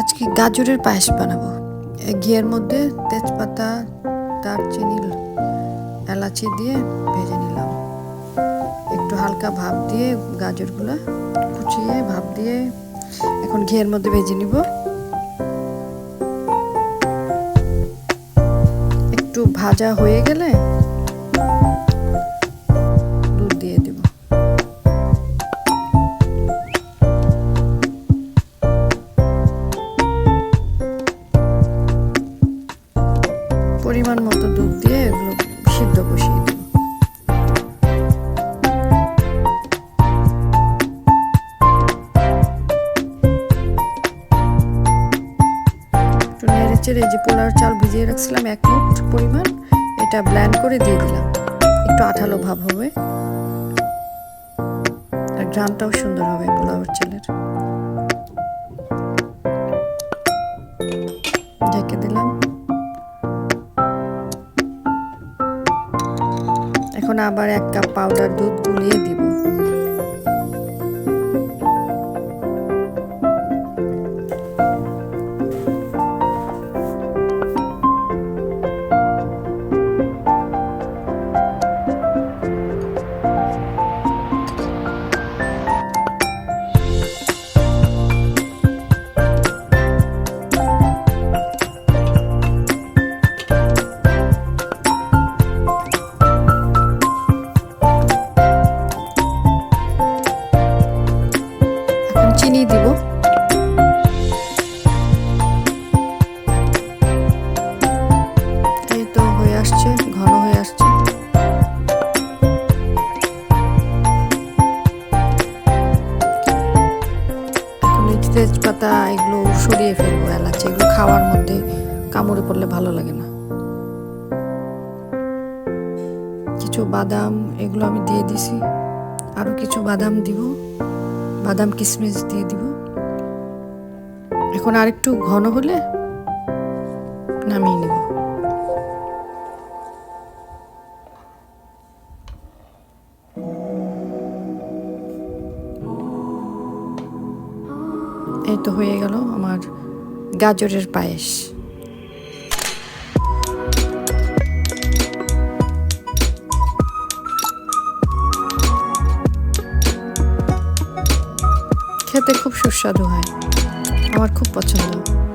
আজকে গাজরের পায়েস বানাবো। ঘিয়ের মধ্যে তেজপাতা, দারচিনি, এলাচি দিয়ে ভেজে নিলাম। একটু হালকা ভাপ দিয়ে গাজরগুলো কুচিয়ে ভাপ দিয়ে এখন ঘিয়ের মধ্যে ভেজে নিব। একটু ভাজা হয়ে গেলে পরিমাণ মতো দুধ দিয়ে এগুলো সিদ্ধ বসিয়ে দেব একটু নেড়ে চেড়ে যে পোলার চাল ভিজিয়ে রাখছিলাম এক মুঠ পরিমাণ, এটা ব্ল্যান্ড করে দিয়ে দিলাম। একটু আঠালো ভাব হবে। আর গ্রানটাও সুন্দর হবে পোলাওয়ার চালের। ঢেকে দিলাম। আবার এক কাপ পাউডার দুধ গুলিয়ে দিব। চিনি দিব। এই তো হয়ে আসছে, ঘন হয়ে আসছে। তেজপাতা এগুলো সরিয়ে ফেলব, এলাচি এগুলো খাওয়ার মধ্যে কামড়ে পড়লে ভালো লাগে না। কিছু বাদাম এগুলো আমি দিয়ে দিছি, আরও কিছু বাদাম দিব। বাদাম কিশমিশ দিয়ে দিব। এখন আর একটু ঘন হলে নামিয়ে নেব। এই তো হয়ে গেল আমার গাজরের পায়েস। খেতে খুব সুস্বাদু হয়। আমার খুব পছন্দ।